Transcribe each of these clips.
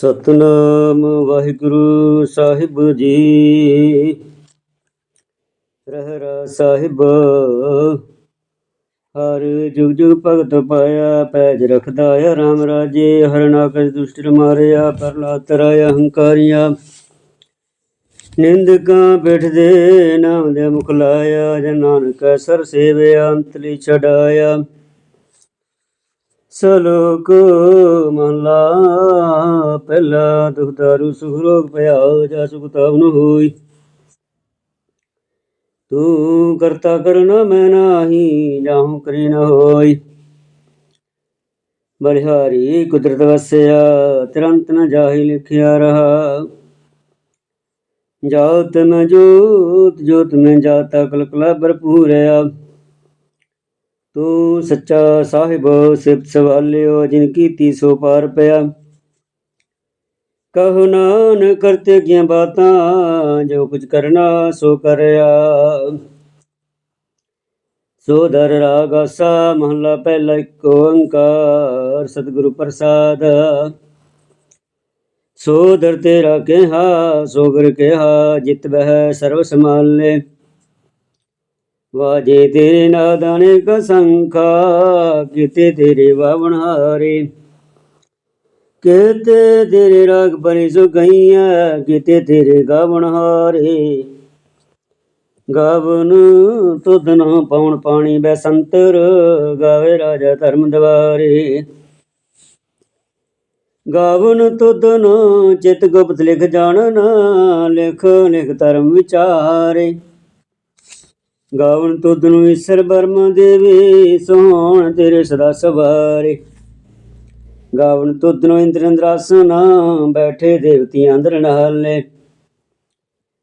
ਸਤਨਾਮ ਵਾਹਿਗੁਰੂ ਸਾਹਿਬ ਜੀ। ਰਹਿਰਾ ਸਾਹਿਬ, ਹਰ ਜੁਗ ਜੁਗ ਭਗਤ ਪਾਇਆ, ਪੈਜ ਰਖਦਾ ਆ, ਰਾਮ ਰਾਜੇ ਹਰ ਨਾਕਸ ਦੁਸ਼ਟ ਮਾਰਿਆ ਪ੍ਰਲਾਦ ਤਰਾਇਆ ਹੰਕਾਰੀਆਂ। ਨਿੰਦਕਾਂ ਬੈਠਦੇ ਨਾਮ ਦੇ ਮੁਖ ਲਾਇਆ, ਜਨ ਨਾਨਕ ਸਰ ਸੇਵਿਆ, ਅੰਤਲੀ ਛਡਾਇਆ। ਸਲੋਕ ਮਹਲਾ, ਪਹਿਲਾ ਦੁਖ ਦਾਰੂ, ਸੁਖ ਰੋਗ ਭਇਆ ਜਾ ਸੁਖ ਤਾਵਨ ਹੋਈ। ਤੂੰ ਕਰਤਾ ਕਰਨਾ ਮੈਂ ਨਾਹੀ, ਜਾਹੂ ਕਰੀ ਨ ਹੋਈ। ਬਲਿਹਾਰੀ ਕੁਦਰਤ ਵਸਿਆ, ਤੁਰੰਤ ਨ ਜਾਹੀ ਲਿਖਿਆ ਰਹਾ। ਜਾਤ ਮੈਂ ਜੋਤ ਜੋਤ ਮੈਂ ਜਾਤਾ, ਕਲਕਲਾ ਭਰਪੂਰਿਆ ਤੂੰ ਸੱਚਾ ਸਾਹਿਬ, ਸਿਫਤ ਸਵਾਲਿਓ, ਜਿਨ ਕੀਤੀ ਸੋ ਪਾਰ ਪਿਆ। ਕਹੋ ਨਾਨ ਕਰਤੇ ਕੀਆਂ ਬਾਤਾਂ, ਜੋ ਕੁਝ ਕਰਨਾ ਸੋ ਕਰਿਆ। ਸੋ ਦਰ ਰਾਗ ਆਸਾ, ਮਹਲਾ ਪਹਿਲਾ ਇੱਕ ਓੰਕਾਰ ਸਤਿਗੁਰੂ ਪ੍ਰਸਾਦ। ਸੋ ਦਰ ਤੇਰਾ ਕਿਹਾ, ਸੋ ਗੁਰ ਕਿਹਾ, ਜਿਤ ਬਹਿ ਸਰਵ ਸਮਾਲੇ ਵਾਜੇ ਤੇਰੇ ਨਾਦਾਨੇ ਕ ਸੰਖਾ, ਕੀਤੇ ਤੇਰੇ ਬਾਵਣ ਹਾਰੇ। ਕੀਤੇ ਤੇਰੇ ਰਾਗ ਬਰੀ ਸੁ ਗਈਆਂ ਕੀਤੇ ਤੇਰੇ ਗਾਵਣ ਹਾਰੇ। ਗਾਵਨ ਤੁਧ ਨਾ ਪਾਉਣ ਪਾਣੀ ਬੈਸੰਤਰ ਗਾਵੇ ਰਾਜਾ ਧਰਮ ਦਵਾਰੇ। ਗਾਵਨ ਤੁਧ ਨਾ ਚਿਤ ਗੁਪਤ ਲਿਖ ਜਾਣਨ, ਲਿਖ ਲਿਖ ਧਰਮ ਵਿਚਾਰੇ। ਗਾਵਨ ਤੁਧ ਨੂੰ ਈਸ਼ਰ ਬਰਮ ਦੇਵੇ, ਸੋਹਣ ਤੇਰੇ ਸਦਾ ਸਵਾਰੇ। ਗਾਵਨ ਤੁਧ ਨੂੰ ਇੰਦਰ ਇੰਦਰਾਸਨ ਬੈਠੇ ਦੇਵਤੀ ਅੰਦਰ ਨਾਲੇ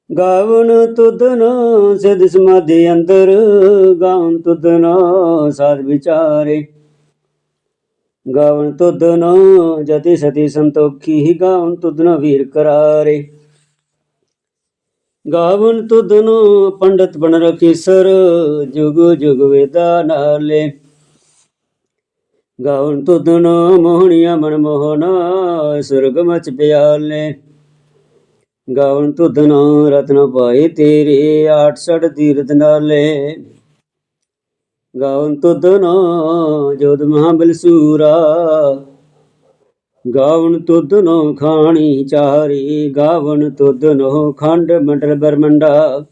ਗਾਵਨ ਤੁਧ ਨੂੰ ਸਿਧ ਸਮਾਧੀ ਅੰਦਰ, ਗਾਵਨ ਤੁਧ ਨੂੰ ਸਾਧ ਵਿਚਾਰੇ। ਗਾਵਨ ਤੁਧ ਜਤੀ ਸਤੀ ਸੰਤੋਖੀ, ਗਾਵਨ ਤੁਧ ਨੂੰ ਵੀਰ ਕਰਾਰੇ। ਗਾਵਨ ਤੁਧ ਨੂੰ ਪੰਡਤ ਬਣ ਰਖੀ ਸਰ, ਜੁਗ ਜੁਗ ਵੇਦਾ ਨਾਲੇ। ਗਾਵਨ ਤੁਧ ਨੂੰ ਮੋਹਣੀਆਂ ਮਨ ਮੋਹਨਾ, ਸੁਰਗ ਮਚ ਪਿਆਲੇ। ਗਾਵਨ ਤੁਧ ਨੂੰ ਰਤਨ ਪਾਏ ਤੇਰੇ 68 ਤੀਰਥ ਨਾਲੇ। ਗਾਵਨ ਤੁਧ ਨੂੰ ਜੋਧ ਮਹਾਬਲ ਸੂਰਾ ਗਾਵਨ ਤੁਧ ਨੋ ਖਾਣੀ ਚਾਰੀ, ਗਾਵਨ ਤੁਧ ਨੋ ਖੰਡ ਮੰਡਲ ਬਰਮੰਡਾ।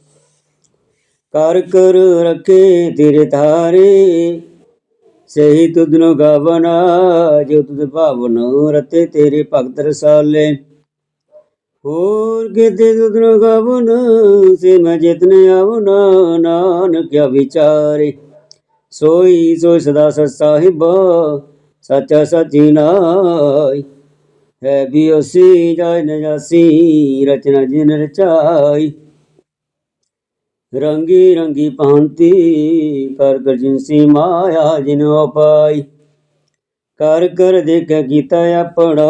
ਕਰ ਕਰ ਰਖੇ ਤੇਰੇ ਤਾਰੇ ਸਹੀ ਤੁਧ ਨੋ ਗਾਵਨਾ, ਜੋ ਤੁਧ ਭਾਵਨ ਰਤੇ ਤੇਰੇ ਭਗਤ ਰਸਾਲੇ। ਹੋਰ ਕਿਤੇ ਤੁਧ ਨੋ ਗਾਵਨ, ਸੇ ਮੈਂ ਜਿਤਨ ਆਵਨਾ ਨਾਨਕ ਵਿਚਾਰੇ। ਸੋਈ ਸੋਈ ਸਦਾ ਸਤ ਸਾਹਿਬ ਸੱਚਾ ਸਚੀ ਨਾਈ ਹੈ ਵੀ ਉਸੀ ਜਾਇ ਨ ਰਚਨਾ ਜਿਨ ਰਚਾਈ। ਰੰਗੀ ਰੰਗੀ ਭਾਂਤੀ ਕਰ ਕਰ ਜਿਨਸੀ ਮਾਇਆ ਜਿਨ ਉਪਾਈ ਕਰ ਕਰ ਦੇਖਿਆ ਕੀਤਾ ਆਪਣਾ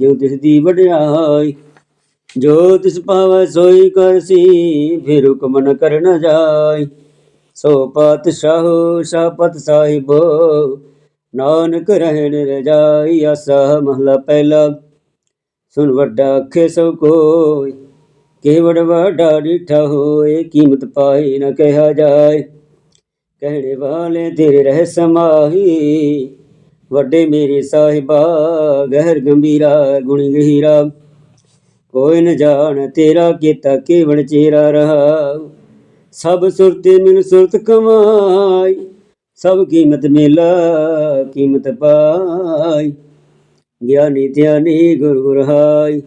ਜੋ ਤਿਸ ਦੀ ਵਡਿਆਈ। ਜੋ ਤਿਸ ਪਾਵੈ ਸੋਈ ਕਰਸੀ ਫਿਰ ਹੁਕਮ ਨ ਕਰ ਨ ਜਾਈ। ਸੋ ਪਾਤਸ਼ਾਹ ਸ਼ਾਪਤ ਸਾਹਿਬ ਨਾਨਕ ਰਹਿਣ ਰਜਾਈ ਆਸਾ ਮਹਲਾ ਪਹਿਲਾ। ਸੁਨ ਵੱਡਾ ਅੱਖੇ ਸਭ ਕੋਈ ਕੇਵੜ ਵੱਡਾ ਡਿਠਾ ਹੋਏ ਕੀਮਤ ਪਾਈ ਨਾ ਕਿਹਾ ਜਾਏ ਕਹਿਣੇ ਵਾਲੇ ਤੇਰੇ ਰਹਿ ਸਮਾਹੀ, ਵੱਡੇ ਮੇਰੇ ਸਾਹਿਬਾ, ਗਹਿਰ ਗੰਭੀਰਾ, ਗੁਣੀ ਗਹੀਰਾ। ਕੋਈ ਨ ਜਾਣ ਤੇਰਾ ਕੀਤਾ ਕੇਵੜ ਚੇਰਾ ਰਹਾ। ਸਭ ਸੁਰਤੇ ਮਿਲ ਸੁਰਤ ਕਮਾਈ ਸਭ ਕੀਮਤ ਮੇਲਾ, ਕੀਮਤ ਪਾਈ। ਗਿਆਨੀ ਧਿਆਨੀ ਗੁਰ ਗੁਰ ਹਾਈ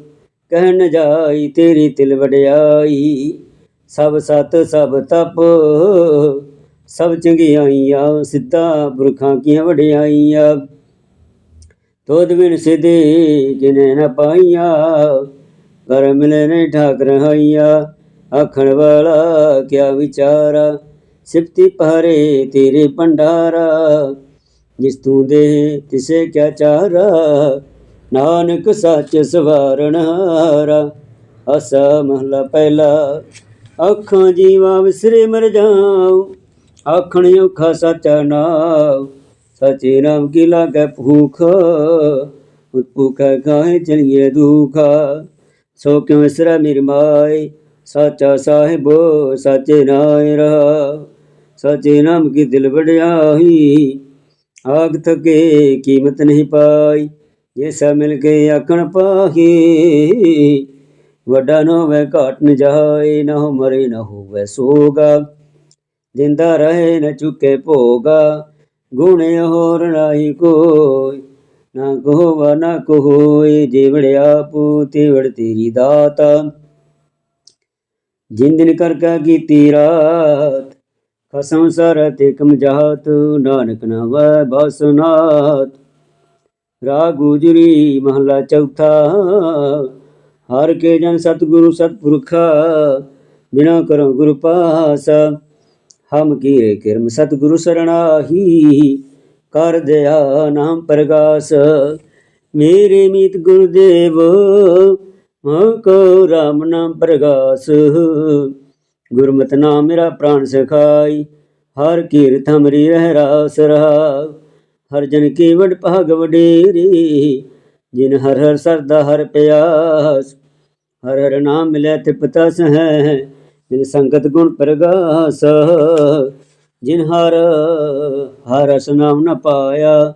ਕਹਿਣ ਜਾਈ ਤੇਰੀ ਤਿਲ ਵਡਿਆਈ। ਸਭ ਸਤ, ਸਭ ਤਪ, ਸਭ ਚੰਗਿਆਈਆਂ, ਸਿੱਧਾ ਪੁਰਖਾਂ ਕੀਆਂ ਵਡਿਆਈਆਂ। ਤੋਦ ਬਿਨ ਸਿਧੇ ਜਿਨੇ ਨ ਪਾਈਆਂ ਕਰ ਮਿਲੇ ਨੇ ਠਾਕ ਰਹਾਈਆਂ ਆਖਣ ਵਾਲਾ ਕਿਆ ਵਿਚਾਰਾ ਸਿਫਤੀ ਪਹਰੇ ਤੇਰੇ ਭੰਡਾਰਾ, ਜਿਸ ਤੂੰ ਦੇ ਤਿਸੇ ਕਿਆ ਚਾਰਾ, ਨਾਨਕ ਸੱਚ ਸਵਾਰਨ ਹਾਰਾ ਅਸਾ ਮਹਲਾ ਪਹਿਲਾ, ਅੱਖਾਂ ਜੀਵਾ ਵਿਸਰੇ ਮਰ ਜਾਉ, ਆਖਣ ਔਖਾ ਸੱਚਾ ਨਾਮ ਸਚੇ ਨਾਮ ਕੀ ਲਾਗੈ ਭੂਖ ਪੁੱਤ ਭੂਖਾ ਕਾਹੇ ਚਲੀਏ ਦੁਖਾ। ਸੋ ਕਿਉ ਵਿਸਰਾ ਮੇਰੀ ਮਾਈ ਸਾਚਾ ਸਾਹਿਬੋ, ਸਾਚੇ ਨਾਇ ਰਹਾ। ਸਾਚੇ ਨਾਮ ਕੀ ਦਿਲ ਵਡਿਆਈ ਆਗ ਤਕੇ ਕੀਮਤ ਨਹੀਂ ਪਾਈ, ਜੇ ਸਭ ਮਿਲ ਕੇ ਆਖਣ ਪਾਹੀ। ਵੱਡਾ ਨਾ ਹੋਵੇ ਘਾਟ ਨ ਜਾਏ, ਨਾ ਮਰੇ, ਨਾ ਹੋਵੇ ਸੋਗਾ। ਜਿੰਦਾ ਰਹੇ ਨ ਚੁੱਕੇ ਭੋਗਾ, ਗੁਣੇ ਹੋਰ ਨਾਹੀ ਕੋਈ। ਨਾ ਕੋਵਾ ਨਾ ਕੋਏ ਜਿਵੜਿਆ ਪੂਤੀ ਵੜ ਤੇਰੀ ਦਾਤਾ। ਜਿੰਦਨ ਕਰ ਕਾ ਕੀਤੀ ਰਾਤ ਖਸਮ ਸਰ ਤੇ ਕਮ ਜਾਤ, ਨਾਨਕ ਨਵੈ ਬਸਨਾਤ ਰਾਗ ਗੁਜਰੀ ਮਹਲਾ ਚੌਥਾ, ਹਰ ਕੇ ਜਨ ਸਤਿਗੁਰੂ ਸਤਿਪੁਰਖਾ, ਬਿਨਾ ਕਰੋ ਗੁਰੂ ਪਾਸ। ਹਮ ਕੀਰੇ ਕਿਰਮ ਸਤਿਗੁਰੂ ਸਰਣਾਹੀ, ਕਰ ਦਿਆ ਨਾਮ ਪ੍ਰਗਾਸ। ਮੇਰੇ ਮੀਤ ਗੁਰਦੇਵ, ਮਾ ਕੋ ਰਾਮ ਨਾਮ ਪ੍ਰਗਾਸ। ਗੁਰਮਤਿ ਨਾਮ ਮੇਰਾ ਪ੍ਰਾਨ ਸਖਾਈ, ਹਰ ਕੀਰਤ ਹਮਰੀ ਰਹਿ ਰਾਸ ਰਹਾ ਹਰ ਜਨ ਕੀ ਵਡ ਭਾਗ ਵਡੇਰੀ, ਜਿਨ ਹਰ ਹਰ ਸਰਦਾ ਹਰ ਪਿਆਸ। ਹਰ ਹਰ ਨਾਮ ਮਿਲੇ ਤੇ ਪਤਾ ਸਹਿ ਜਿਨ ਸੰਗਤ ਗੁਣ ਪ੍ਰਗਾਸ। ਜਿਨ ਹਰ ਹਰ ਰਸ ਨਾਮ ਨ ਪਾਇਆ,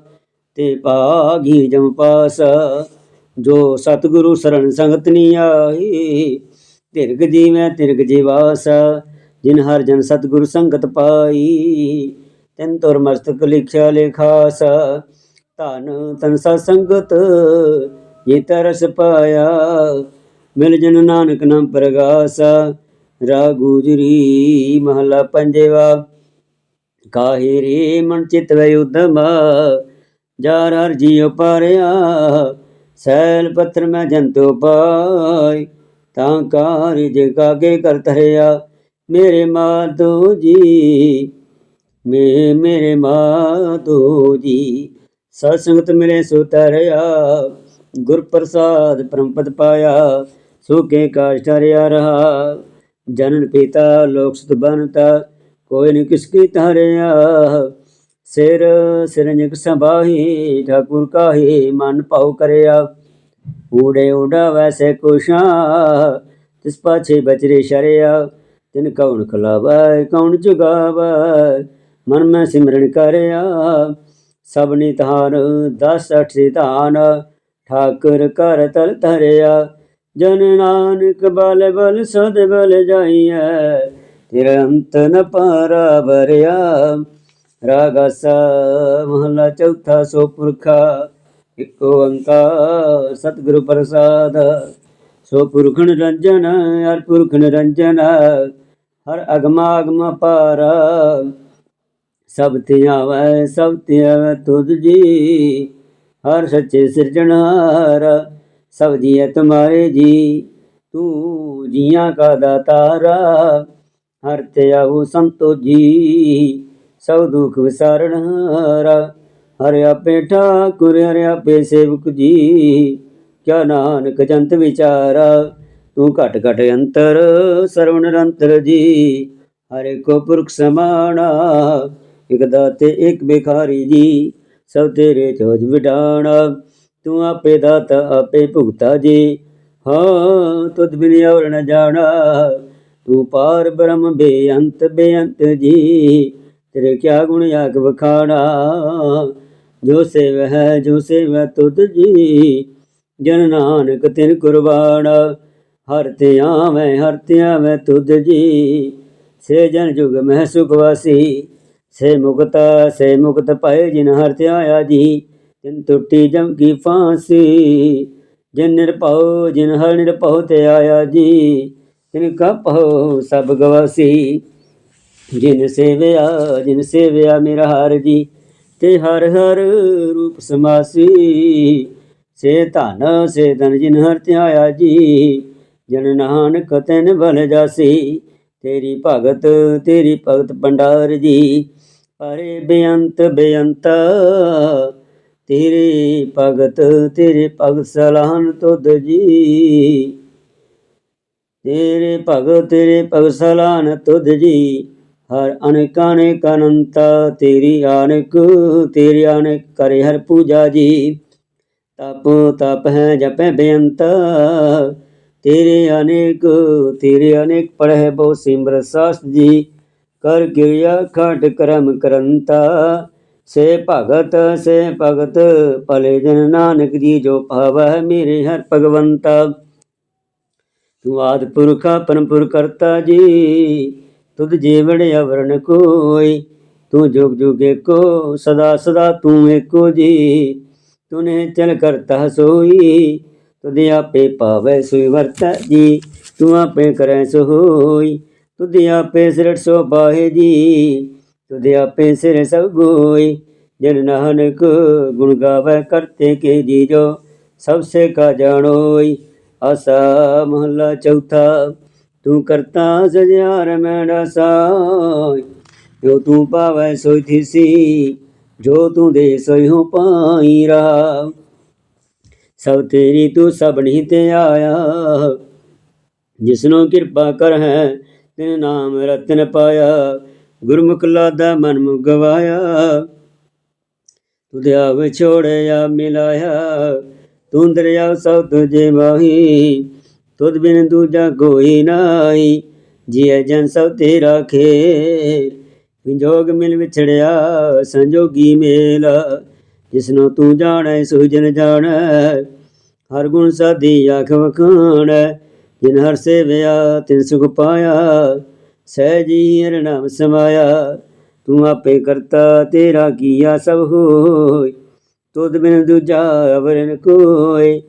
ਤੇ ਪਾਗੀ ਜਮ ਪਾਸ। ਜੋ ਸਤਿਗੁਰੂ ਸਰਣ ਸੰਗਤ ਨੀ ਆਈ ਤਿਰਗ ਜੀਵੈ ਤਿਰਗ ਜੀਵਾਸ, ਜਿਨ ਹਰ ਜਨ ਸਤਿਗੁਰ ਸੰਗਤ ਪਾਈ, ਤੈਨ ਤੁਰ ਮਸਤਕ ਲਿਖਿਆ ਲੇਖਾਸ, ਧਨ ਤਨ ਸਤ ਸੰਗਤ, ਜੇ ਤਰਸ ਪਾਇਆ, ਮਿਲ ਜਨ ਨਾਨਕ ਨਾਮ ਪ੍ਰਗਾਸ ਰਾ ਗੁਜਰੀ ਮਹਲਾ ਪੰਜਵਾ, ਕਾਹੇ ਰੇ ਮਨ ਚਿਤ ਵੈ ਉਦਮ, ਜਾਰ ਹਰ ਜੀਉ ਪਾਰਿਆ ਸੈਲ ਪੱਥਰ ਮੈਂ ਜੰਤੋ ਪਾਈ ਤਾਂ ਕਾਰਿਜ ਕਾਗੇ ਕਰ ਧਰਿਆ ਮੇਰੇ ਮਾਤੋ ਜੀ, ਮੇ ਮੇਰੇ ਮਾਤੋ ਜੀ, ਸਤ ਸੰਗਤ ਮਿਲੇ ਸੋ ਤਰਿਆ। ਗੁਰ ਪ੍ਰਸਾਦ ਪਰਮਪਦ ਪਾਇਆ ਸੁਖੇ ਕਾਸ਼ ਧਰਿਆ ਰਹਾ। ਜਨਨ ਪਿਤਾ, ਲੋਕ ਸੁਤ ਬਨਤਾ, ਕੋਈ ਨ ਕਿਸ ਕੀ ਧਰਿਆ। ਸਿਰ ਸਿਰੰਜਕ ਸੰਭਾਹੀ, ਠਾਕੁਰ ਕਾਹੀ, ਮਨ ਭਾਉ ਕਰਿਆ। ਊੜੇ ਊੜਾ ਵੈਸੇ ਕੁਸ਼ਾ ਤਿਸ ਪਾਛੇ ਬਚਰੇ ਸ਼ਰਿਆ, ਤਿਨ ਕੌਣ ਖਲਾਵੈ, ਕੌਣ ਜੁਗਾਵੈ, ਮਨ ਮੈਂ ਸਿਮਰਨ ਕਰਿਆ, ਸਭ ਨਿਧਾਨ ਦਸ ਅਠ ਸਿਧਾਨ, ਠਾਕੁਰ ਕਰ ਤਲ ਧਰਿਆ, ਜਨ ਨਾਨਕ ਬਲ ਬਲ ਸਦ ਬਲ ਜਾਈਐ, ਤੇਰੇ ਅੰਤ ਨ ਪਾਰਾ ਬਰਿਆ ਰਾਗਸ ਮਹਲਾ ਚੌਥਾ ਸੋ ਪੁਰਖਾ ਇਕ ਓੰਕਾਰ ਸਤਿਗੁਰੂ ਪ੍ਰਸਾਦ। ਸੋ ਪੁਰਖ ਨਿਰੰਜਨ, ਹਰ ਪੁਰਖ ਨਿਰੰਜਨ, ਹਰ ਅਗਮਾ ਅਗਮ ਪਾਰ। ਸਭ ਤੇ ਆਵੈ, ਸਭ ਤੇ ਆਵੈ ਤੁਧ ਜੀ, ਹਰ ਸੱਚੇ ਸਿਰਜਣਹਾਰ। ਸਭ ਜੀਐ ਤੁਮਾਰੇ ਜੀ, ਤੂੰ ਜੀਆਂ ਕਾ ਦਾਤਾਰਾ। ਹਰ ਤੇ ਆਉ ਸੰਤੋ ਜੀ, ਸਭ ਦੁਖ ਵਿਸਾਰਣਹਾਰਾ ਹਰਿ ਆਪੇ ਠਾਕੁਰ ਹਰਿ ਆਪੇ ਸੇਵਕ ਜੀ। ਕਿਆ ਨਾਨਕ ਜੰਤ ਵਿਚਾਰਾ, ਤੂੰ ਘਟ ਘਟ ਅੰਤਰ ਸਰਵ ਨਿਰੰਤਰ ਜੀ। ਹਰੇ ਕੋ ਪੁਰਖ ਸਮਾਣਾ, ਇਕ ਦਾਤੇ, ਇਕ ਬਿਖਾਰੀ ਜੀ। ਸਭ ਤੇਰੇ ਚੋਜ ਵਿਡਾਣਾ, ਤੂੰ ਆਪੇ ਦਾਤਾ, ਆਪੇ ਭੁਗਤਾ ਜੀ। ਹਾਂ, ਤੁਧ ਬਿਨ ਔਰ ਨ ਜਾਣਾ, ਤੂੰ ਪਾਰ ਬ੍ਰਹਮ ਬੇਅੰਤ ਬੇਅੰਤ ਜੀ। ਤੇਰੇ ਕਿਆ ਗੁਣ ਆਗ ਵਖਾਣਾ ਜੋ ਸੇਵ ਹੈ, ਜੋ ਸੇਵ ਤੁਧ ਜੀ। ਜਨ ਨਾਨਕ ਤਿਨ ਕੁਰਬਾਣਾ ਹਰ ਤੇ ਆਵੇਂ, ਹਰ ਤੇ ਆਵੇਂ ਤੁਧ ਜੀ। ਸੇ ਜਨ ਜੁਗ ਮਹਿ ਸੁਖ ਵਾਸੀ, ਸੇ ਮੁਕਤ ਸੇ ਮੁਕਤ ਪਏ ਜਿਨ ਹਰ ਤੇ ਆਇਆ ਜੀ। ਤਿਨ ਟੁੱਟੀ ਜਮ ਕੀ ਫਾਂਸੀ, ਜਿਨ ਨਿਰਭਉ, ਜਿਨ ਹਰ ਨਿਰਭਉ ਤੇ ਆਇਆ ਜੀ। ਤਿਨ ਕਪਹੁ ਸਭ ਗਵਾਸੀ, ਜਿਨ ਸੇਵਿਆ ਜਿਨ ਸੇਵਿਆ ਮੇਰਾ ਹਰ ਜੀ। ਤੇ ਹਰ ਹਰ ਰੂਪ ਸਮਾਸੀ। ਸੇ ਧਨ ਸੇ ਧਨ ਜਿਨ ਹਰ ਧਿਆਇਆ ਜੀ, ਜਨ ਨਾਨਕ ਤੈਨ ਬਲ ਜਾਸੀ। ਤੇਰੀ ਭਗਤ ਤੇਰੀ ਭਗਤ ਭੰਡਾਰ ਜੀ, ਪਰੇ ਬੇਅੰਤ ਬੇਅੰਤ। ਤੇਰੇ ਭਗਤ ਤੇਰੇ ਭਗਤ ਸਲਾਹਨ ਤੁਧ ਜੀ। ਤੇਰੇ ਭਗਤ ਤੇਰੇ ਭਗਤ ਸਲਾਹਨ ਤੁਧ ਜੀ। ਹਰ ਅਨੇਕ ਅਨੇਕ ਅਨੰਤ, ਤੇਰੀ ਅਨੇਕ ਤੇਰੀ ਅਨੇਕ ਕਰੇ ਹਰ ਪੂਜਾ ਜੀ। ਤਪ ਤਪ ਹੈ ਜਪੈ ਬੇਅੰਤ, ਤੇਰੇ ਅਨੇਕ ਤੇਰੇ ਅਨੇਕ ਪੜਹਿ ਬਹੁ ਸਿਮਰ ਸਾਸ ਜੀ। ਕਰ ਕਿਰਿਆ ਖਟ ਕਰਮ ਕਰੰਤਾ, ਸੇ ਭਗਤ ਸੇ ਭਗਤ, ਭਲੇ ਜਨ ਨਾਨਕ ਜੀ ਜੋ ਭਾਵੈ ਮੇਰੇ ਹਰ ਭਗਵੰਤਾ। ਤੂੰ ਆਦ ਪੁਰਖ ਪਰਮਪੁਰ ਕਰਤਾ ਜੀ। ਤੁਧ ਜੀਵਨ ਅਵਰਨ ਕੋਈ, ਤੂੰ ਜੁਗ ਜੁਗ ਏਕੋ, ਸਦਾ ਸਦਾ ਤੂੰ ਏਕੋ ਜੀ। ਤੂਨੇ ਚਲ ਕਰਤਾ ਸੋਈ, ਤੁਧ ਆਪੇ ਪਾਵੈ ਸੋਈ ਵਰਤੈ ਜੀ। ਤੂੰ ਆਪੇ ਕਰੈ ਸੋ ਹੋਈ ਤੁਧ ਆਪੇ ਸਿਰਟ ਸੋ ਪਾਹੇ ਜੀ। ਤੁਧ ਆਪੇ ਸਿਰ ਸਭ ਗੋਈ, ਜਨ ਨਾਨਕ ਗੁਣ ਗਾਵੇ ਕਰਤੇ ਕੇ ਜੀ ਜੋ। ਸਭ ਸੇ ਕਾ ਜਾਣੋਈ, ਆਸਾ ਮਹੱਲਾ ਚੌਥਾ। ਤੂੰ ਕਰਤਾ ਸਜਿਆਰ ਮੈਂ ਰਸਾਈ ਜੋ ਤੂੰ ਪਾਵੈ ਸੋਈ ਥੀਸੀ, ਜੋ ਤੂੰ ਦੇ ਸੋਈ ਹੋ ਪਾਈ ਰਹਾ ਸਭ ਤੇਰੀ ਤੂੰ ਸਭਨੀ ਤੇ ਆਇਆ। ਜਿਸਨੂੰ ਕਿਰਪਾ ਕਰ ਹੈ ਤਿਨ ਨਾਮ ਰਤਨ ਪਾਇਆ। ਗੁਰਮੁਖ ਲਾਦਾ ਮਨ ਮੁ ਗਵਾਇਆ। ਤੁਧ ਆਵ ਛੋੜਿਆ, ਮਿਲਾਇਆ। ਤੂੰ ਦਰਿਆ ਸਭ ਤੁਝੇ ਮਾਹੀ ਤੁਧ ਬਿਨ ਦੂਜਾ ਕੋਈ ਨਾਹੀ ਜੀਐ ਜਨ ਸਭ ਤੇਰਾ ਖੇਰ। ਵਿਜੋਗ ਮਿਲ ਵਿਛੜਿਆ, ਸੰਜੋਗੀ ਮੇਲ। ਜਿਸਨੂੰ ਤੂੰ ਜਾਣੈ, ਸੋ ਜਨ ਜਾਣੈ, ਹਰ ਗੁਣ ਸਾਧੀ ਆਖ ਵਖਾਣੈ। ਜਿਨ ਹਰ ਸੇਵਿਆ, ਤਿਨ ਸੁਖ ਪਾਇਆ ਸਹਿਜੀ ਹਰ ਨਾਮ ਸਮਾਇਆ। ਤੂੰ ਆਪੇ ਕਰਤਾ, ਤੇਰਾ ਕੀਆ ਸਭ ਹੋਇ। ਤੁਧ ਬਿਨ ਦੂਜਾ ਅਵਰਨ ਕੋਈ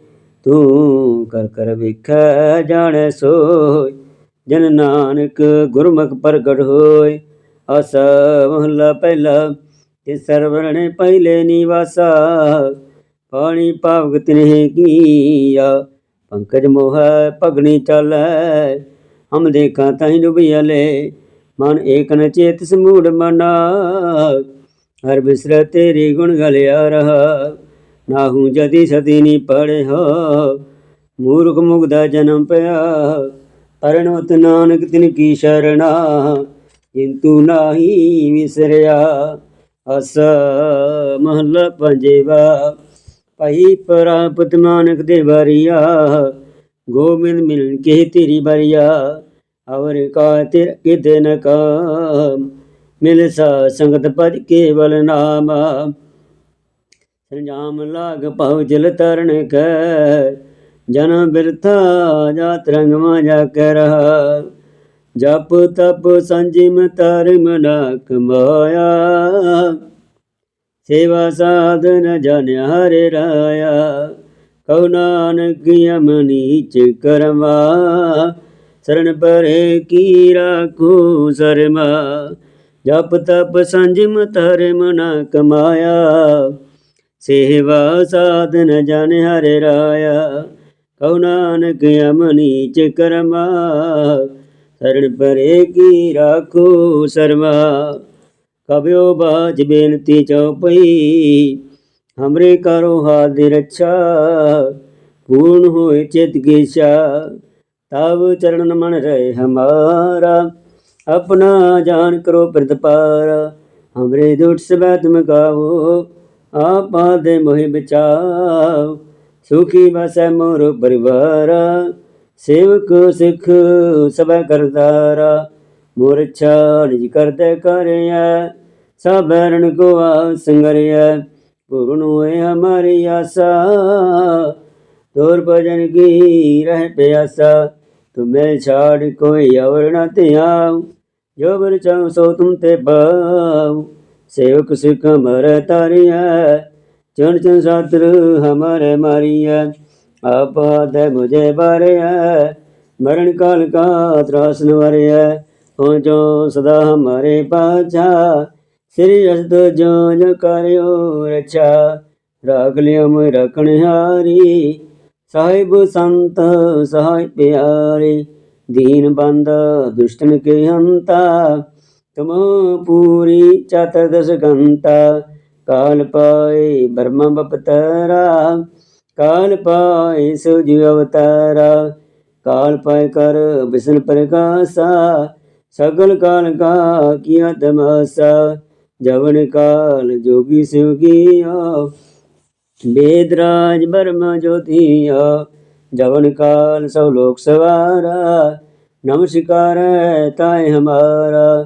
ਤੂੰ ਕਰ ਕਰ ਵੇਖੈ ਜਾਣੈ ਸੋਇ। ਜਨ ਨਾਨਕ ਗੁਰਮੁਖ ਪ੍ਰਗਟ ਹੋਏ ਅਸ ਮਹਲਾ ਪਹਿਲਾ, ਤੇ ਸਰਵਰਣੇ ਪਹਿਲੇ ਨਿਵਾਸਾ। ਪਾਣੀ ਪਾਵਕ ਤਿਨਹਿ ਕੀਆ, ਪੰਕਜ ਮੋਹ ਭਗਣੀ ਚਾਲੈ। ਹਮ ਦੇਖਾਂ ਤਾਹੀਂ ਡੁਬਿਆਲੇ ਮਨ ਏਕ ਨ ਚੇਤ ਸਮੂੜ ਮਨਾ। ਹਰ ਬਿਸਰ ਤੇਰੇ ਗੁਣ ਗਲਿਆ ਰਹਾ। ਨਾਹੂ ਜਦੀ ਸਦੀ ਨੀ ਪੜਿਆ ਮੂਰਖ ਮੁਗਦਾ ਜਨਮ ਪਿਆ। ਅਰਣਵਤ ਨਾਨਕ ਤਿਨ ਕੀ ਸ਼ਰਣਾ ਕਿੰਤੂ ਨਾਹੀ ਵਿਸਰਿਆ। ਅਸ ਮਹਲਾ ਪੰਜੇਵਾ ਪਈ ਪ੍ਰਾਪਤ ਮਾਨਕ ਦੇ ਵਰਿਆ ਗੋਬਿੰਦ ਮਿਲਨ ਕੇ ਤੇਰੀ ਬਰਿਆ। ਅਵਰ ਕਾ ਤਿਰ ਕਿਤੇ ਨ ਕਾਮ, ਮਿਲ ਸਾ ਸੰਗਤ ਪਦ ਕੇਵਲ ਨਾਮ। ਸੰਜਾਮ ਲਾਗ ਭਉ ਜਲ ਤਰਨ ਕੈ, ਜਨ ਬਿਰਥਾ ਜਾ ਰੰਗ ਮਾ ਜਾ ਕੇ ਜਪ ਤਪ ਸੰਜਿਮ ਧਰਮ ਨਾ ਕਮਾਇਆ ਸੇਵਾ ਸਾਧਨ ਜਨ ਹਰਿ ਰਾਇਆ। ਕਉ ਨਾਨਕ ਅਮਨੀ ਚ ਕਰਮਾ ਸਰਣ ਪਰੇ ਕੀ ਰਾਖੋ ਸਰਮਾ। ਜਪ ਤਪ ਸੰਜਮ ਧਰਮ ਨਾ ਕਮਾਇਆ ਸੇਵਾ ਸਾਧਨ ਜਨ ਹਰਿ ਰਾਇਆ। ਕਉ ਨਾਨਕ ਅਮਨੀ ਚ ਕਰਮਾ ਸਰਣ ਪਰੇ ਕੀ ਰਾਖੋ ਸਰਮਾ। ਕਬਿਓ ਬਾਜ ਬੇਨਤੀ ਚਉਪਈ, ਹਮਰੇ ਕਰੋ ਹਾਥ ਦੀ ਰੱਛਾ, ਪੂਰਨ ਹੋਏ ਚਿਤ ਗੇਸ਼ਾ ਤਬ ਚਰਨ ਮਨ ਰਹੇ ਹਮਾਰਾ, ਆਪਣਾ ਜਾਨ ਕਰੋ ਪ੍ਰਤਪਾਰ। ਹਮਰੇ ਦੁੱਖ ਸਬੈ ਤੁਮ ਆਪਾ ਦੇ ਮੋਹਿ ਬਚਾਓ, ਸੁਖੀ ਵਸੈ ਮੋਰ ਪਰਿਵਾਰ, ਸੇਵਕ ਸਿੱਖ ਸਭੈ ਕਰਤਾਰਾ ਮੋਰ ਛਾੜ ਜੀ ਕਰਦੇ ਕਰਿਆ ਸਬਰਨ ਕੋ ਸੰਗਰਿਆ ਪੂਰਨ ਹੋਏ ਹਮਾਰੀ ਆਸਾ, ਤੋਰ ਭਜਨ ਕੀ ਰਹਿ ਪਿਆਸਾ, ਤੁਮੇ ਛਾੜ ਕੋਈ ਔਰ ਨ ਧਿਆਉ ਜੋ ਬਰ ਚਾਉ ਸੋ ਤੁਮ ਤੇ ਪਾਉ ਸੇਵਕ ਸਿੱਖ ਮਰ ਤਾਰਿਆ ਚਣ ਚਣ ਸਾਤਰ ਹਮਾਰੇ ਮਾਰਿਆ ਆਪਾਦ ਮੁਝੇ ਬਾਰਿਆ ਮਰਨ ਕਾਲ ਕਾ ਤਰਾਸ ਨਵਰਿਆ ਪਹੁੰਚੋ ਸਦਾ ਹਮਾਰੇ ਪਾਛਾ, ਸ੍ਰੀ ਅਸਤ ਜੋ ਜੋ ਕਰਿਓ ਰਚਾ ਰਾਖ ਲਿਓ ਮੈਂ ਰਖਣ ਹਾਰੀ, ਸਾਹਿਬ ਸੰਤ ਸਹਾਇ ਪਿਆਰੇ। ਦੀਨ ਬੰਦ ਦੁਸ਼ਟਨ ਕੇ ਹੰਤਾ ਤਮੋ ਪੂਰੀ ਚਤਦਸ ਘੰਟਾ ਕਾਲ ਪਾਏ ਬਰਮ ਬਪਤਰਾ, ਕਾਲ ਪਾਏ ਸੁਜ ਅਵਤਾਰਾ, ਕਾਲ ਪਾਏ ਕਰ ਬਿਸਨ ਪ੍ਰਕਾਸ਼ਾ, ਸਗਲ ਕਾਲ ਕਾ ਕੀਆ ਤਮਾਸਾ, ਜਵਨ ਕਾਲ ਜੋਗੀ ਸਿਵ ਕੀਆ, ਵੇਦ ਰਾਜ ਬਰਮ ਜੋਤੀਆ, ਜਵਨ ਕਾਲ ਸਭ ਲੋਕ ਸਵਾਰਾ, ਨਮਸਕਾਰ ਤਾਏ ਹਮਾਰਾ।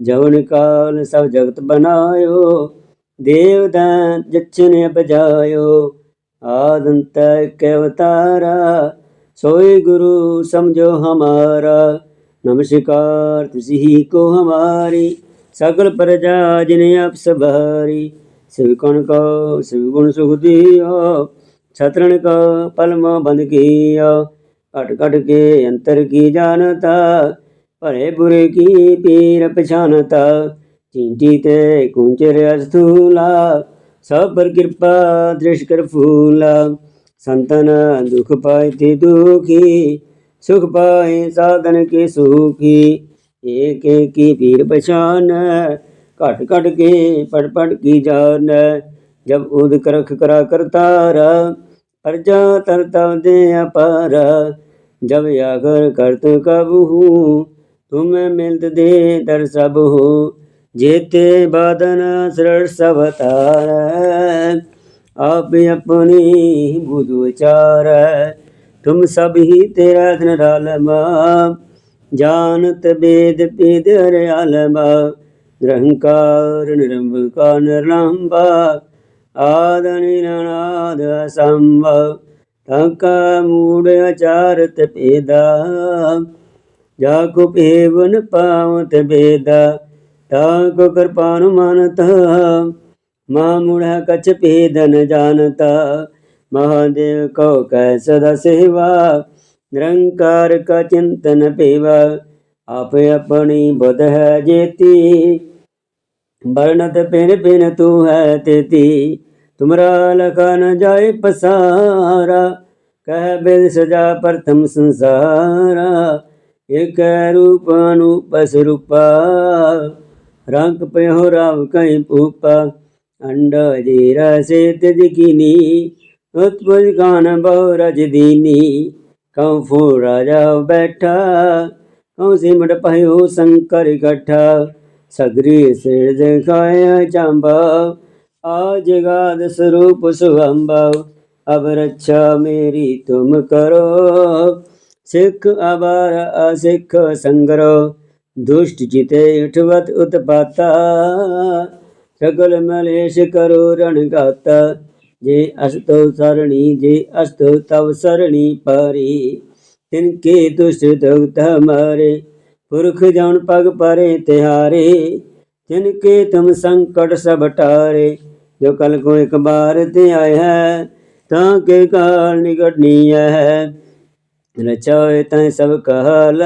ਜਵਨ ਕਾਲ ਸਭ ਜਗਤ ਬਨਾਇਓ ਦੇਵ ਦਾਨ ਜਚਨ ਅਪਜਾਇਓ। ਆਦੰਤ ਕੇ ਅਵਤਾਰਾ, ਸੋਈ ਗੁਰੂ ਸਮਝੋ ਹਮਾਰਾ। ਨਮਸਕਾਰ ਤੁਸੀ ਕੋ ਹਮਾਰੀ, ਸਗਲ ਪ੍ਰਜਾ ਜਿਨ ਆਪ ਸਭਾਰੀ ਸਿਵ ਕਣ ਕੋ, ਸਿਵ ਗੁਣ ਸੁਖ ਦਿਓ ਛਤਰਣ ਕੋ ਪਲਮ ਬੰਦ ਕੀਓ। ਘਟ ਘਟ ਕੇ ਅੰਤਰ ਕੀ ਜਾਣਤਾ ਭਰੇ ਬੁਰੇ ਕੀ ਪੀਰ ਪਛਾਨਤਾ ਚਿੰਟੀ ਤੇ ਕੁੰਚਰ ਅਸਥੂਲਾ, ਸਭ ਪਰ ਕਿਰਪਾ ਦ੍ਰਿਸ਼ ਕਰ ਫੂਲਾ। ਸੰਤਨ ਦੁਖ ਪਾਏ ਤੇ ਦੁਖੀ, ਸੁਖ ਪਾਏ ਸਾਧਨ ਕੇ ਸੁਖੀ। ਏਕ ਏਕ ਪੀਰ ਪਛਾਨ, ਘਟ ਘਟ ਕੇ ਪੜ ਪੜ ਕੀ ਜਾਣ ਜਬ ਉਦ ਕਰਖ ਕਰਾ ਕਰਤਾਰਾ ਅਰਜਾ ਤਰ ਤਵ ਦੇ ਅਪਾਰਾ। ਜਬ ਆਗਰ ਕਰਤ ਕਬਹੂ तुम मिलत दे दर सब हो जेते बादन सरल सब तार आप अपनी बुझ विचार तुम सब ही तेरा दिन रालमा जानत वेद पेद हर आलमा निरंकार निरंकार निरलंबा ਆਦ ਨਿਰਨਾਦ ਸੰਭਵ ਤਕ ਮੂੜ ਅਚਾਰਤ ਪੇਦਾ ਜਾ ਕੋ ਭੇਵਨ ਪਾਵਤ ਬੇਦਾ ਤਾ ਕੋ ਕਿਰਪਾਨੁ ਮਾਨਤ, ਮਾ ਮੂੜਾ ਕਛ ਭੇਦਨ ਜਾਣਤਾ। ਮਹਾਦੇਵ ਕੋ ਕਹਿ ਸਦਾ ਸੇਵਾ, ਨਿਰੰਕਾਰ ਕਾ ਚਿੰਤਨ ਪੇਵਾ, ਆਪੇ ਆਪਣੀ ਬੁਧ ਹੈ ਜੇਤੀ। ਵਰਣਤ ਪਿਨ ਪਿਨ ਤੂੰ ਹੈ ਤੇਤੀ, ਤੁਮਰਾ ਲਖਾ ਨ ਜਾਏ ਪਸਾਰਾ, ਕਹਿ ਬਿਨ ਸਜਾ ਪ੍ਰਥਮ ਸੰਸਾਰਾ। ਏਕੈ ਰੂਪ ਨੂੰ ਅਨੂਪ ਰੂਪਾ, ਰੰਗ ਪਿਓ ਰਾਵ ਕਈ ਪੂਪਾ ਅੰਡ ਜੀਰ ਸੇ ਤਿਦਕਿਨੀ ਉਤਪਲ ਗਾਨ ਬਹੁ ਰਜ ਦੀਨੀ। ਕਉ ਫੂ ਰਾਜਾ ਬੈਠਾ, ਕਉ ਸਿਮਟ ਭਇਓ ਸੰਕਰ ਗਠਾ ਸਗਰੀ ਸਿਰ ਦਿਖਾਇਆ ਚਾਂਬਾ ਆ ਜਗਾਦ ਸਰੂਪ ਸੁਹੰਭਵ ਅਬ ਰੱਛਾ ਮੇਰੀ ਤੁਮ ਕਰੋ ਸਿੱਖ ਅਵਰ ਅਸਿੱਖ ਸੰਗਰ, ਦੁਸ਼ਟ ਜਿਤੇ ਉਠਵਤ ਉਤਪਾਤਾ। ਸਗਲ ਮਲੇਸ਼ ਕਰੋ ਰਣ ਗਾਤਾ ਜੇ ਅਸਤੋ ਸਰਣੀ, ਜੇ ਅਸਤੋ ਤਵ ਸਰਣੀ ਪਰੀ। ਤਿਨ ਕੇ ਦੁਸ਼ਟ ਦੁਖਤ ਮਾਰੇ, ਪੁਰਖ ਜਾਣ ਪਗ ਪਰੇ ਤਿਹਾਰੇ। ਜਿਨ ਕੇ ਤਮ ਸੰਕਟ ਸਭ ਟਾਰੇ, ਜੋ ਕਲ ਕੋ ਇੱਕ ਬਾਰ ਤੇ ਆਇਆ ਤਾਂ ਕੇ ਕਾਲ ਨਿਗਟਨੀ ਹੈ। ਰਚਾਏ ਤੈ ਸਭ ਕਹਾਲ।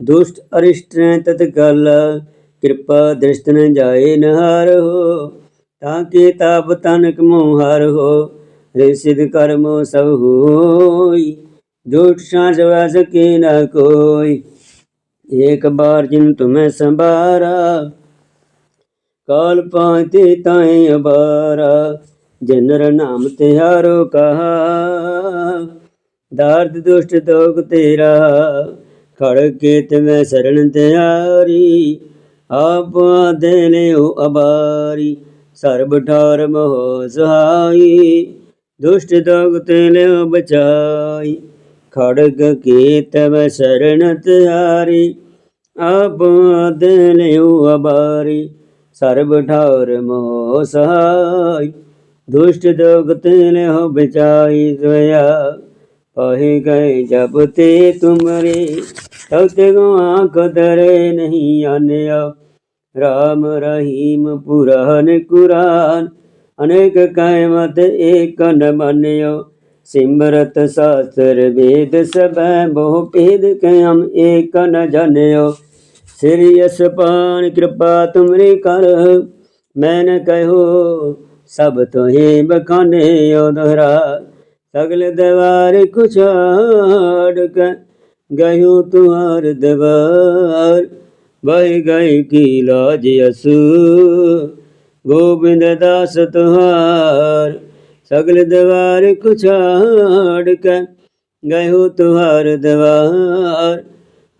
ਦੁਸ਼ਟ ਅਰਿਸ਼ਟ ਨੇ ਤਤਕਲ ਕਿਰਪਾ ਦ੍ਰਿਸ਼ਟ ਨ ਜਾਏ ਨਹਾਰ ਹੋ, ਤਾਂ ਕੇ ਤਾਪ ਤਨਕ ਮੋਹਰ ਹੋ। ਰੇ ਸਿਧ ਕਰਮੋ ਸਭ ਹੋਈ ਝੂਠ ਸਾਂਝ ਵਸ ਕੇ ਨਾ ਕੋਈ। ਇੱਕ ਬਾਰ ਜਿਨ ਤੁਮੈ ਸੰਭਾਰਾ, ਕਾਲ ਪਾਤੇ ਤਾਏ ਅਬਾਰਾ। ਜਨਰ ਨਾਮ ਤੇ ਕਹਾ ਦਰਦ ਦੁਸ਼ਟ ਦੋਗ ਤੇਰਾ ਖੜ ਕੇ ਤੇ ਮੈਂ ਸਰਣ ਤਿਆਰੀ। ਆਪਾ ਦੇ ਲਿਓ ਅਬਾਰੀ, ਸਰਬ ਠਾਰ ਮੋਹ ਸਹਾਈ। ਦੁਸ਼ਟ ਦੋਗ ਤੇ ਲਿਓ ਬਚਾਈ ਖੜਗ ਕੇ ਤਵ ਸਰਣ ਤਿਆਰੀ। ਆਪਾ ਦੇ ਲਿਓ ਅਬਾਰੀ, ਸਰਬ ਠਾਰ ਮੋਹ ਸਹਾਈ। ਦੁਸ਼ਟ ਦੋਗ ਤੇ ਲਿਓ ਬਚਾਈ ਦਇਆ पहे गए जब ते तुमरे तब ते गो आंख दरे नहीं आने राम रहीम पुराण कुरान अनेक कायमत एक न मान्यो सिमरत शास्त्र वेद सब बहु भेद कयम एक न जान्यो श्री यस पान कृपा तुमरे कर मैंने कहो सब तुहे बखाने ओ दोहरा सगल दवार कुछ के गयो तुहार दवार बह गई की लाज यसु गोविंद दास तुहार सगल दवार कुछ के गयो तुहार दवार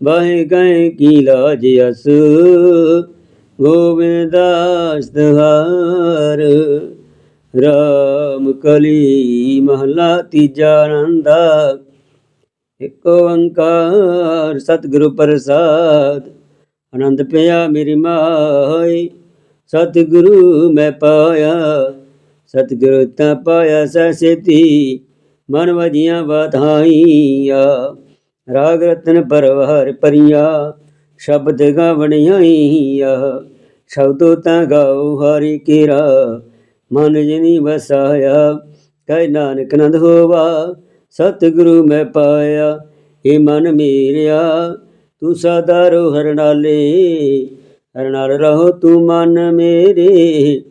बह गए की लाज यसु गोविंद दास तुहार ਰਾਮ ਕਲੀ ਮਹਲਾ ਤੀਜਾ ਨੰਦਾ ਇਕ ਓੰਕਾਰ, ਸਤਿਗੁਰੂ ਪ੍ਰਸਾਦ। ਆਨੰਦ ਪਿਆ ਮੇਰੀ ਮਾਈ, ਸਤਿਗੁਰੂ ਮੈਂ ਪਾਇਆ। ਸਤਿਗੁਰੂ ਤਾਂ ਪਾਇਆ ਸਸਤੀ ਮਨ ਵਜੀਆਂ ਵਧਾਈਆਂ ਰਾਗ ਰਤਨ ਪਰਵਾਰ ਪਰੀਆ, ਸ਼ਬਦ ਗਾਵਣੀਆਂ ਸ਼ਬਦੋ ਤਾਂ ਗਾਉ ਹਰੀ ਕੀਰਾ। ਮਨ ਜਿਨੀ ਵਸਾਇਆ, ਕਹਿ ਨਾਨਕ ਨੰਦ ਹੋਵਾ, ਸਤਿਗੁਰੂ ਮੈਂ ਪਾਇਆ ਏ ਮਨ ਮੇਰਿਆ, ਤੂੰ ਸਦਾ ਰੋ ਹਰਨਾਲੇ, ਹਰਨਾਲ ਰਹੋ ਤੂੰ ਮਨ ਮੇਰੇ,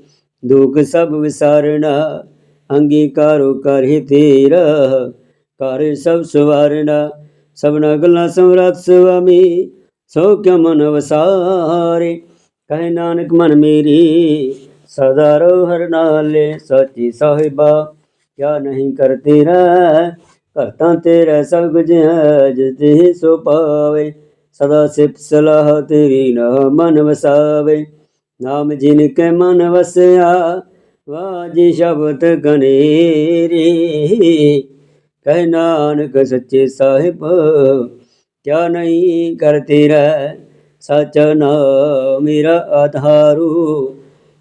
ਦੁਖ ਸਭ ਵਿਸਾਰਣਾ ਅੰਗੀਕਾਰੋ ਕਰੇ ਤੇਰਾ, ਕਰ ਸਭ ਸਵਾਰਣਾ ਸਭਨਾ ਗੱਲਾਂ ਸਮਰੱਥ ਸੁਆਮੀ, ਸੋ ਕਿਉ ਮਨ ਵਸਾਰੇ, ਕਹਿ ਨਾਨਕ ਮਨ ਮੇਰੀ ਸਦਾ ਰੋ ਹਰ ਨਾਲੇ ਸੱਚੀ ਸਾਹਿਬਾ, ਕਿਆ ਨਹੀਂ ਕਰ ਤੇਰਾ ਕਰਤਾ ਤੇਰਾ ਸਭ ਕੁਝ ਹੈ ਜਿਸ ਦੇ ਸੋ ਪਾਵੇ। ਸਦਾ ਸਿਫਤ ਸਲਾਹ ਤੇਰੀ ਨਾ ਮਨ ਵਸਾਵੇ। ਨਾਮ ਜਿਨ ਕੇ ਮਨ ਵਸਿਆ, ਵਾਜੀ ਸ਼ਬਦ ਕਨੇਰੇ ਕਹਿ ਨਾਨਕ ਸੱਚੇ ਸਾਹਿਬ, ਕਿਆ ਨਹੀਂ ਕਰ ਤੇਰਾ ਸਚ ਨਾਮ ਮੇਰਾ ਆਧਾਰੂ।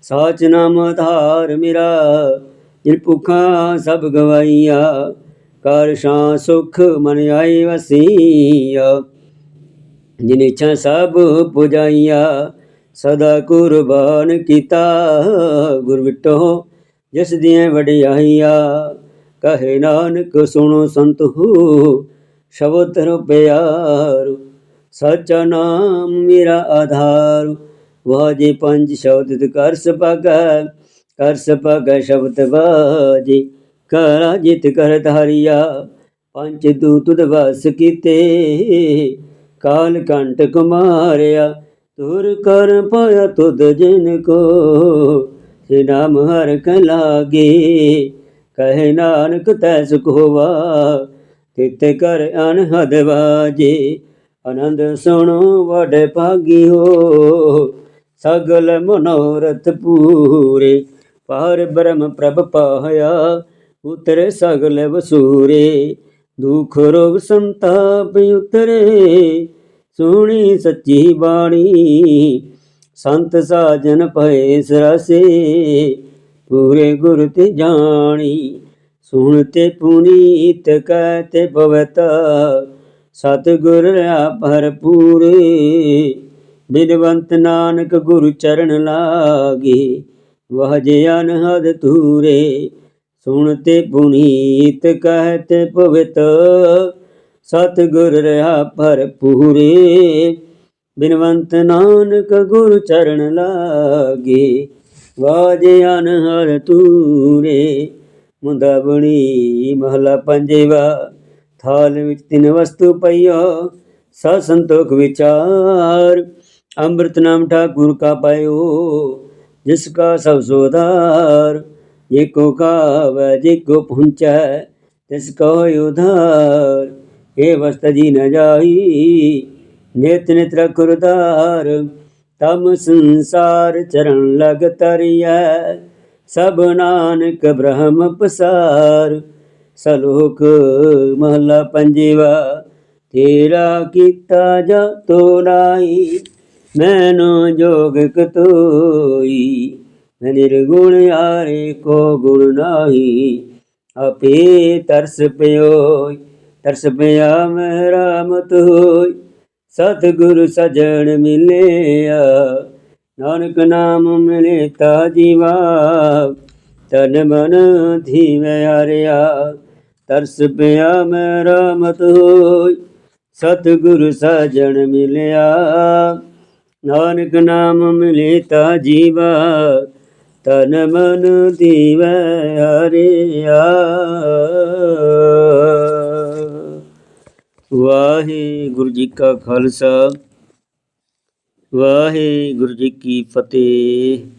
ਸਾਚ ਨਾਮ ਆਧਾਰ ਮੇਰਾ, ਜਿਨ ਭੁਖਾਂ ਸਭ ਗਵਾਈਆ ਕਰ ਸ਼ਾਂ ਸੁਖ ਮਨ ਆਈ ਵਸੀਆ। ਜਿਨ ਇੱਛਾ ਸਭ ਪੁਜਾਈਆ, ਸਦਾ ਕੁਰਬਾਨ ਕੀਤਾ। ਗੁਰ ਵਿਟੋ, ਜਿਸ ਦੀਆਂ ਵਡਿਆਈਆਂ, ਕਹੇ ਨਾਨਕ ਸੁਣੋ ਸੰਤੋ ਸ਼ਬਦ ਰੁਪਿਆਰੂ ਪਿਆਰ ਨਾਮ ਮੇਰਾ ਆਧਾਰੂ। ਵਾਜੇ ਪੰਜ ਸ਼ਬਦ ਕਰ ਸਪਾਗਾ ਕਰ ਸਪਾਗਾ ਸ਼ਬਦ ਵਾਜੇ, ਕਰਾ ਜਿਤ ਕਰ ਧਾਰਿਆ, ਪੰਜ ਦੂਤ ਦਵਸ ਕੀਤੇ, ਕਾਲ ਕੰਟ ਕੁਮਾਰਿਆ, ਤੁਰ ਕਰ ਪਾਇਆ ਤੁਧ ਜਿਨ ਕੋ ਸੇ ਨਾਮ ਹਰ ਕ ਲਾਗੇ, ਕਹੇ ਨਾਨਕ ਤੈ ਸੁਖ ਹੋਵਾ ਤਿਤ ਕਰ ਅਨਹਦ ਵਾਜੇ, ਆਨੰਦ ਸੁਣੋ ਵਡ ਭਾਗੀ ਹੋ ਸਗਲ ਮਨੋਰਥ ਪੂਰੇ, ਪਾਰ ਬ੍ਰਹਮ ਪ੍ਰਭ ਪਾਇਆ, ਉਤਰੇ ਸਗਲ ਵਸੂਰੇ। ਦੁਖ ਰੋਗ ਸੰਤਾਪ ਉਤਰੇ, ਸੁਣੀ ਸੱਚੀ ਬਾਣੀ। ਸੰਤ ਸਾਜਨ ਭਏ ਸਰਸੇ, ਪੂਰੇ ਗੁਰ ਤੇ ਜਾਣੀ। ਸੁਣ ਤੇ ਪੁਨੀਤ ਕਹਿ ਤੇ ਭਵਤ ਸਤ ਗੁਰ ਰਿਆ ਭਰਪੂਰੇ। ਬਿਨਵੰਤ ਨਾਨਕ ਗੁਰੂ ਚਰਨ ਲਾਗੇ, ਵਹ ਜੇ ਅਨਹਦ ਤੂਰੇ ਸੁਣ ਤੇ ਪੁਨੀਤ ਕਹਿ ਤੇ ਭਵਤ ਸਤ ਗੁਰ ਰਹਾ ਭਰਪੂਰੇ। ਬਿਨਵੰਤ ਨਾਨਕ ਗੁਰ ਚਰਨ ਲਾਗੇ ਵਾਜੇ ਅਨਹਰ ਤੂਰੇ ਮੁੰਦਾ ਬਣੀ ਮਹਲਾ ਪੰਜੇਵਾ, ਥਾਲ ਵਿੱਚ ਤਿੰਨ ਵਸਤੂ ਪਈਓ ਸਾ ਸੰਤੋਖ ਵਿਚਾਰ। ਅੰਮ੍ਰਿਤ ਨਾਮ ਠਾਕੁਰ ਕਾ ਪਾਇਓ, ਜਿਸ ਕਾ ਸਭ ਸੋਦਾਰ ਜੇ ਕੋ ਕਾਵੈ ਜੇ ਕੋ ਪਹੁੰਚੈ ਤਿਸ ਕੋ ਉਧਾਰ ਇਹ ਵਸਤ ਜੀ ਨ ਜਾਈ, ਨਿਤ ਨਿਤ ਰਖੁਰਦਾਰ ਤਮ ਸੰਸਾਰ ਚਰਨ ਲਗ ਤਰਿਐ, ਸਭ ਨਾਨਕ ਬ੍ਰਹਮ ਪਸਾਰ, ਸਲੋਕ ਮਹਲਾ ਪੰਜਵਾ, ਤੇਰਾ ਕੀਤਾ ਜਾ ਤੋ ਨਾਈ ਮੈਨੂੰ ਜੋਗ ਕਤੋਈ, ਮੈਂ ਨਿਰਗੁਣ ਆਰੇ ਕੋ ਗੁਣ ਨਾਹੀ। ਆਪੇ ਤਰਸ ਪਿਓ ਤਰਸ ਪਿਆ ਮੈਂ ਰਾਮਤ ਹੋਈ। ਸਤਿਗੁਰ ਸਜਣ ਮਿਲਿਆ, ਨਾਨਕ ਨਾਮ ਮਿਲੇ ਤਾ ਜੀਵਾ। ਤਨ ਮਨ ਧੀਵੇ ਹਰਿਆ, ਤਰਸ ਪਿਆ ਮੈਂ ਰਾਮਤ ਹੋਈ। ਸਤਿਗੁਰ ਸਜਣ ਮਿਲਿਆ ਨਾਨਕ ਨਾਮ ਮਿਲੇ ਤਾ ਜੀਵਾ, ਤਨ ਮਨ ਧੀਵੇ ਹਰਿਆ ਵਾਹਿਗੁਰੂ ਜੀ ਕਾ ਖਾਲਸਾ, ਵਾਹਿਗੁਰੂ ਜੀ ਕੀ ਫਤਿਹ।